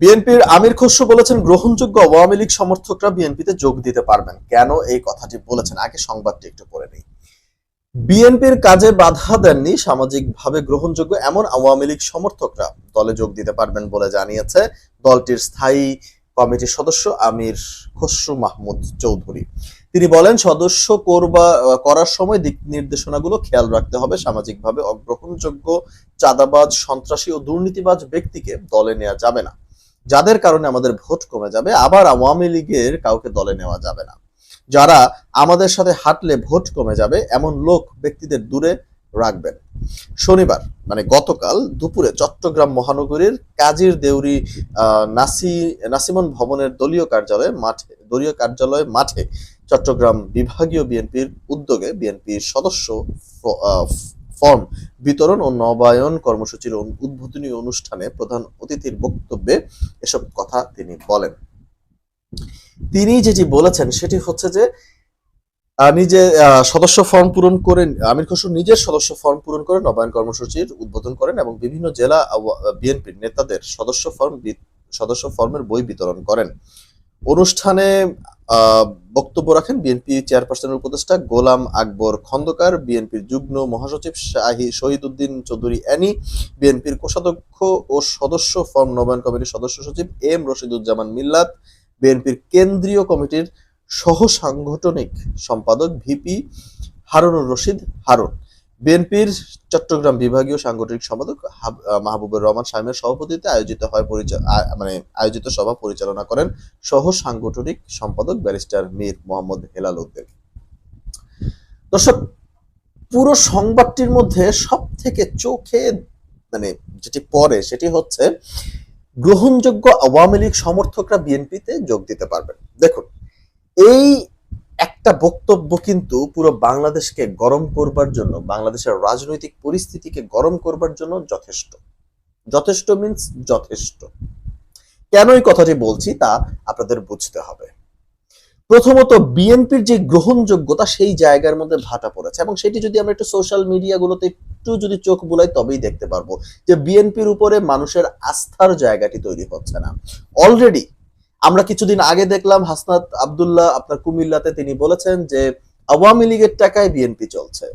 বিএনপির আমির খসরু বলেছেন, গ্রহণযোগ্য আওয়ামী লীগ সমর্থকরা বিএনপিতে যোগ দিতে পারবেন। কেন এই কথাটি বলেছেন? আগে সংবাদটি একটু পড়ে নেই। বিএনপির কাজে বাধা দেননি সামাজিকভাবে গ্রহণযোগ্য এমন আওয়ামী লীগ সমর্থকরা। দলে যোগ দিতে পারবেন বলে জানিয়েছে দলটির স্থায়ী কমিটির সদস্য আমির খসরু মাহমুদ চৌধুরী। তিনি বলেন, সদস্য করবা, করার সময় দিক নির্দেশনাগুলো খেয়াল রাখতে হবে। সামাজিকভাবে অগ্রহণযোগ্য চাঁদাবাজ, সন্ত্রাসী ও দুর্নীতিবাজ ব্যক্তিকে দলে নেওয়া যাবে না। যাদের কারণে আমাদের ভোট কমে যাবে, আবার আওয়ামী লীগের কাউকে দলে নেওয়া যাবে না। যারা আমাদের সাথে হাঁটলে ভোট কমে যাবে, এমন লোক ব্যক্তিদের দূরে রাখবেন। শনিবার মানে গতকাল দুপুরে চট্টগ্রাম মহানগরীর কাজীর দেউরি নাসি, নাসিমন ভবনের দলীয় কার্যালয়ে মাঠে, দলীয় কার্যালয় মাঠে চট্টগ্রাম বিভাগীয় বিএনপির উদ্যোগে বিএনপির সদস্য ফর্ম। বিতরণ ও নবায়ন কর্মসূচির উদ্বোধনী অনুষ্ঠানে প্রধান অতিথির বক্তব্যে এসব কথা তিনি বলেন। তিনি যেটি বলেছেন, সেটি হচ্ছে যে নিজে সদস্য ফর্ম পূরণ করে আমির খসরু নিজের সদস্য ফর্ম পূরণ করে নবায়ন কর্মসূচির উদ্বোধন করেন এবং বিভিন্ন জেলা বিএনপির নেতাদের সদস্য ফর্ম সদস্য ফর্মের বই বিতরণ করেন। অনুষ্ঠানে বক্তব্য রাখেন বিএনপি চেয়ারপারসনের উপদেষ্টা গোলাম আকবর খন্দকার, বিএনপির যুগ্ম মহাসচিব শাহি শহীদুদ্দিন চৌধুরী অ্যানি, বিএনপির কোষাধ্যক্ষ ও সদস্য ফর্ম নবায়ন কমিটির সদস্য সচিব এম রশিদুজ্জামান মিল্লাত, বিএনপির কেন্দ্রীয় কমিটির সহ সাংগঠনিক সম্পাদক ভিপি হারুনুর রশিদ হারুন। বিএনপির চট্টগ্রাম বিভাগীয় সাংগঠনিক সম্পাদক মাহবুবুর রহমান শামীমের সভাপতিত্বে আয়োজিত হয় মানে আয়োজিত সভা পরিচালনা করেন সহ সাংগঠনিক সম্পাদক ব্যারিস্টার মীর মোহাম্মদ হেলাল উদ্দিন। দর্শক, পুরো সংবাদটির মধ্যে সব থেকে চোখে মানে যেটি পড়ে সেটি হচ্ছে, গ্রহণযোগ্য আওয়ামী লীগ সমর্থকরা বিএনপিতে যোগ দিতে পারবেন। দেখুন, এই একটা বক্তব্য কিন্তু পুরো বাংলাদেশকে গরম করবার জন্য, বাংলাদেশের রাজনৈতিক পরিস্থিতিকে গরম করবার জন্য যথেষ্ট। যথেষ্ট মিন্স যথেষ্ট। কেন এই কথাটি বলছি তা আপনাদের বুঝতে হবে। প্রথমত, বিএনপির যে গ্রহণযোগ্যতা, সেই জায়গার মধ্যে ভাটা পড়েছে এবং সেটি যদি আমরা একটু সোশ্যাল মিডিয়াগুলোতে একটু যদি চোখ বুলাই, তবেই দেখতে পারব যে বিএনপির উপরে মানুষের আস্থার জায়গাটি তৈরি হচ্ছে না। অলরেডি আমরা কিছুদিন আগে দেখলাম হাসনাত আবদুল্লাহ আপনার কুমিল্লাতে তিনি বলেছেন যে আওয়ামী লীগের টাকায় বিএনপি চলছে।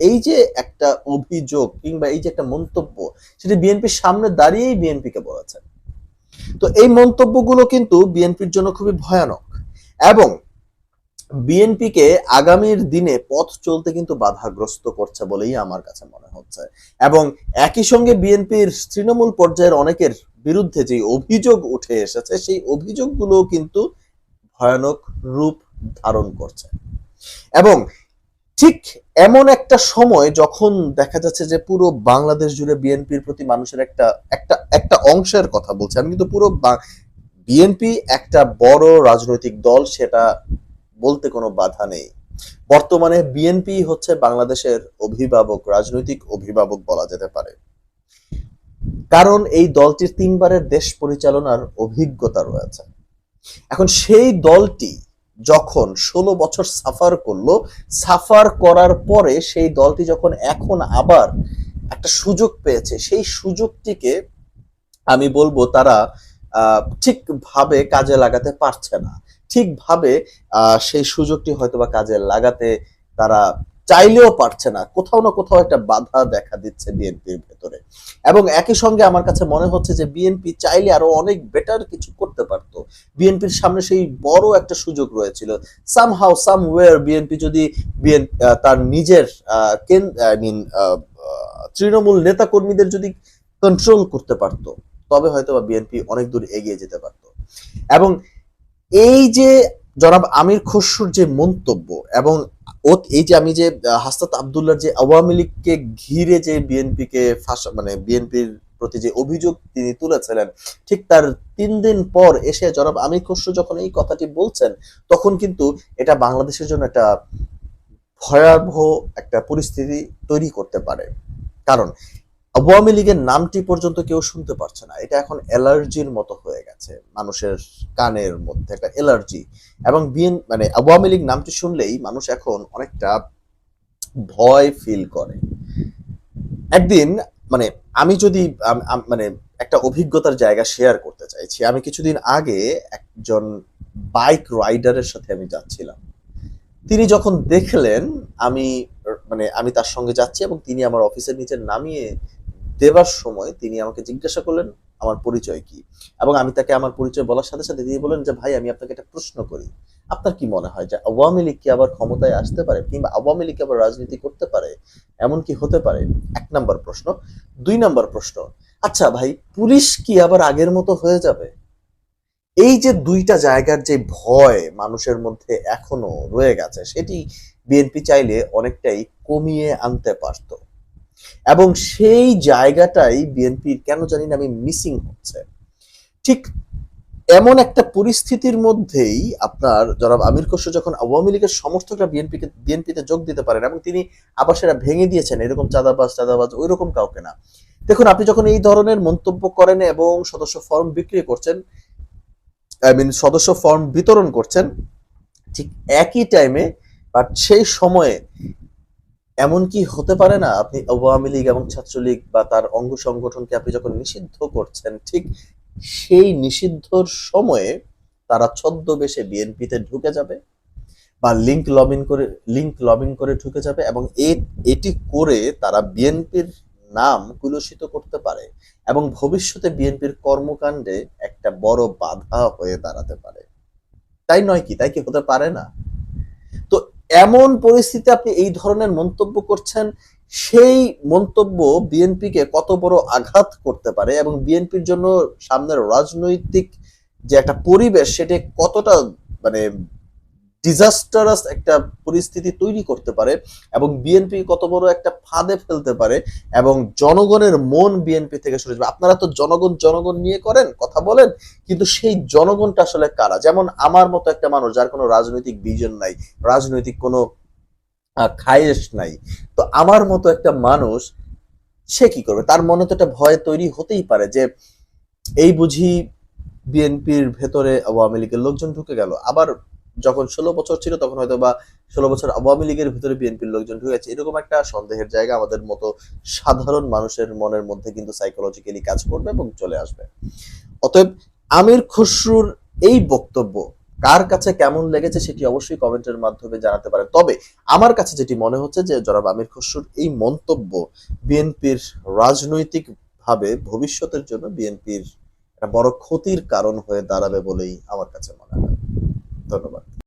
এই যে একটা অভিযোগ কিংবা এই যে একটা মন্তব্য, সেটি বিএনপির সামনে দাঁড়িয়েই বিএনপিকে বলেছেন তো এই মন্তব্যগুলো কিন্তু বিএনপির জন্য খুবই ভয়ানক এবং বিএনপিকে আগামীর দিনে পথ চলতে কিন্তু বাধাগ্রস্ত করছে বলেই আমার কাছে মনে হচ্ছে। এবং একই সঙ্গে বিএনপির তৃণমূল পর্যায়ের অনেকের বিরুদ্ধে যে অভিযোগ উঠে এসেছে, সেই অভিযোগগুলো কিন্তু ভয়ানক রূপ ধারণ করছে। এবং ঠিক এমন একটা সময় যখন দেখা যাচ্ছে যে পুরো বাংলাদেশ জুড়ে বিএনপির প্রতি মানুষের একটা একটা একটা অংশের কথা বলছি, আমি কিন্তু পুরো বিএনপি একটা বড় রাজনৈতিক দল, সেটা বলতে কোনো বাধা নেই। বর্তমানে বিএনপি হচ্ছে বাংলাদেশের অভিভাবক, রাজনৈতিক অভিভাবক বলা যেতে পারে। কারণ এই দলটির তিনবারের দেশ পরিচালনার অভিজ্ঞতা রয়েছে। এখন সেই দলটি যখন ষোলো বছর সাফার করল, সাফার করার পরে সেই দলটি যখন এখন আবার একটা সুযোগ পেয়েছে, সেই সুযোগটিকে আমি বলব তারা ঠিকভাবে কাজে লাগাতে পারছে না। ঠিকভাবে সেই সুযোগটি হয়তোবা কাজে লাগাতে তারা চাইলেও পারছে না। কোথাও না কোথাও একটা বাধা দেখা দিচ্ছে বিএনপির ভেতরে। এবং একই সঙ্গে আমার কাছে মনে হচ্ছে যে বিএনপি চাইলে আরও অনেক বেটার কিছু করতে পারত। বিএনপির সামনে সেই বড় একটা সুযোগ রয়েছিল। সামহাউ সামওয়্যার বিএনপি যদি বিএন আহ, তার নিজের আই মিন তৃণমূল নেতা কর্মীদের যদি কন্ট্রোল করতে পারত তবে হয়তো বা বিএনপি অনেক দূর এগিয়ে যেতে পারত। এবং এই যে জনাব আমির খসরুর যে মন্তব্য এবং ও এই যে আমি যে হাস্তাত আবদুল্লার যে আওয়ামী লীগকে ঘিরে যে বিএনপিকে ফাঁসা মানে বিএনপির প্রতি যে অভিযোগ তিনি তুলেছিলেন, ঠিক তার তিন দিন পর এসে জনাব আমির খসরু যখন এই কথাটি বলছেন, তখন কিন্তু এটা বাংলাদেশের জন্য একটা ভয়াবহ একটা পরিস্থিতি তৈরি করতে পারে। কারণ আওয়ামী লীগের নামটি পর্যন্ত কেউ শুনতে পারছে না। এটা এখন অ্যালার্জির মতো হয়ে গেছে। মানুষের কানের মধ্যে একটা অ্যালার্জি। এবং বিএন মানে আওয়ামী লীগ নামটি শুনলেই মানুষ এখন অনেকটা ভয় ফিল করে। একদিন মানে আমি যদি মানে একটা অভিজ্ঞতার জায়গা শেয়ার করতে চাইছি, আমি কিছুদিন আগে একজন বাইক রাইডারের সাথে আমি যাচ্ছিলাম। তিনি যখন দেখলেন, আমি মানে আমি তার সঙ্গে যাচ্ছি এবং তিনি আমার অফিসের নিচে নামিয়ে দেবার সময় তিনি আমাকে জিজ্ঞাসা করলেন, আমার পরিচয় কি? এবং আমি তাকে আমার পরিচয় বলার সাথে সাথে তিনি বলেন যে, ভাই, আমি আপনাকে একটা প্রশ্ন করি। আপনার কি মনে হয় যে, আওয়ামী লীগ কি আবার ক্ষমতায় আসতে পারে কিংবা আওয়ামী লীগ আবার রাজনীতি করতে পারে? এমন কি হতে পারে? এক নম্বর প্রশ্ন। দুই নম্বর প্রশ্ন। আচ্ছা ভাই, পুলিশ কি আবার আগের মতো হয়ে যাবে? এই যে দুইটা জায়গার যে ভয় মানুষের মধ্যে এখনও রয়ে গেছে, সেটি বিএনপি চাইলে অনেকটাই কমিয়ে আনতে পারত। এবং সেই জায়গাটাই বিএনপির, কেন জানি না আমি মিসিং হচ্ছে। ঠিক এমন একটা পরিস্থিতির মধ্যেই আপনার জনাব আমির খসরু যখন আওয়ামী লীগের সমর্থকরা বিএনপিকে, বিএনপিতে যোগ দিতে পারেন এবং তিনি আবার সেটা ভেঙে দিয়েছেন, এরকম চাঁদাবাজ চাঁদাবাজ ওই রকম কাউকে না। দেখুন, আপনি যখন এই ধরনের মন্তব্য করেন এবং সদস্য ফর্ম বিক্রি করছেন, আই মিন সদস্য ফর্ম বিতরণ করছেন, ঠিক একই টাইমে বাট সেই সময়ে এমন কি হতে পারে না, আপনি আওয়ামী লীগ এবং ছাত্রলীগ বা তার অঙ্গ সংগঠনকে আপনি যখন নিষিদ্ধ করছেন, ঠিক সেই নিষিদ্ধর সময়ে তারা ছদ্মবেশে বিএনপিতে ঢুকে যাবে বা লিংক লবিং করে লিংক লবিং করে ঢুকে যাবে এবং এটি করে তারা বিএনপির নাম কুলুষিত করতে পারে এবং ভবিষ্যতে বিএনপির কর্মকাণ্ডে একটা বড় বাধা হয়ে দাঁড়াতে পারে। তাই নয় কি? তাই কি হতে পারে না? তো এমন পরিস্থিতি আপনি এই ধরনের মন্তব্য করছেন, সেই মন্তব্য বিএনপিকে কত বড় আঘাত করতে পারে এবং বিএনপির জন্য সামনের রাজনৈতিক যে একটা পরিবেশ, সেটা কতটা মানে ডিজাস্টারাস একটা পরিস্থিতি তৈরি করতে পারে এবং বিএনপি কত বড় একটা ফাঁদে ফেলতে পারে এবং জনগণের মন বিএনপি থেকে সরে যাবে। আপনারা তো জনগণ জনগণ নিয়ে করেন, কথা বলেন, কিন্তু সেই জনগণটা আসলে কারা? যেমন আমার মতো একটা মানুষ যার কোনো রাজনৈতিক ভিজন নাই, রাজনৈতিক কোনো খায়েশ নাই, তো আমার মতো একটা মানুষ, সে কি করবে? তার মনে তো একটা ভয় তৈরি হতেই পারে যে, এই বুঝি বিএনপির ভেতরে আওয়ামী লীগের লোকজন ঢুকে গেল, আবার যখন ষোলো বছর ছিল, তখন হয়তো বা ষোলো বছর আওয়ামী লীগের ভিতরে বিএনপির লোকজন ঢুকেছে এরকম একটা সন্দেহের জায়গা আমাদের মতো সাধারণ মানুষের মনের মধ্যে কিন্তু সাইকোলজিক্যালি কাজ করবে এবং চলে আসবে। অতএব আমির খসরুর এই বক্তব্য কার কাছে কেমন লেগেছে সেটি অবশ্যই কমেন্টের মাধ্যমে জানাতে পারেন। তবে আমার কাছে যেটি মনে হচ্ছে যে, জনাব আমির খসরুর এই মন্তব্য বিএনপির রাজনৈতিক ভাবে ভবিষ্যতের জন্য বিএনপির একটা বড় ক্ষতির কারণ হয়ে দাঁড়াবে বলেই আমার কাছে মনে হয়। ধন্যবাদ।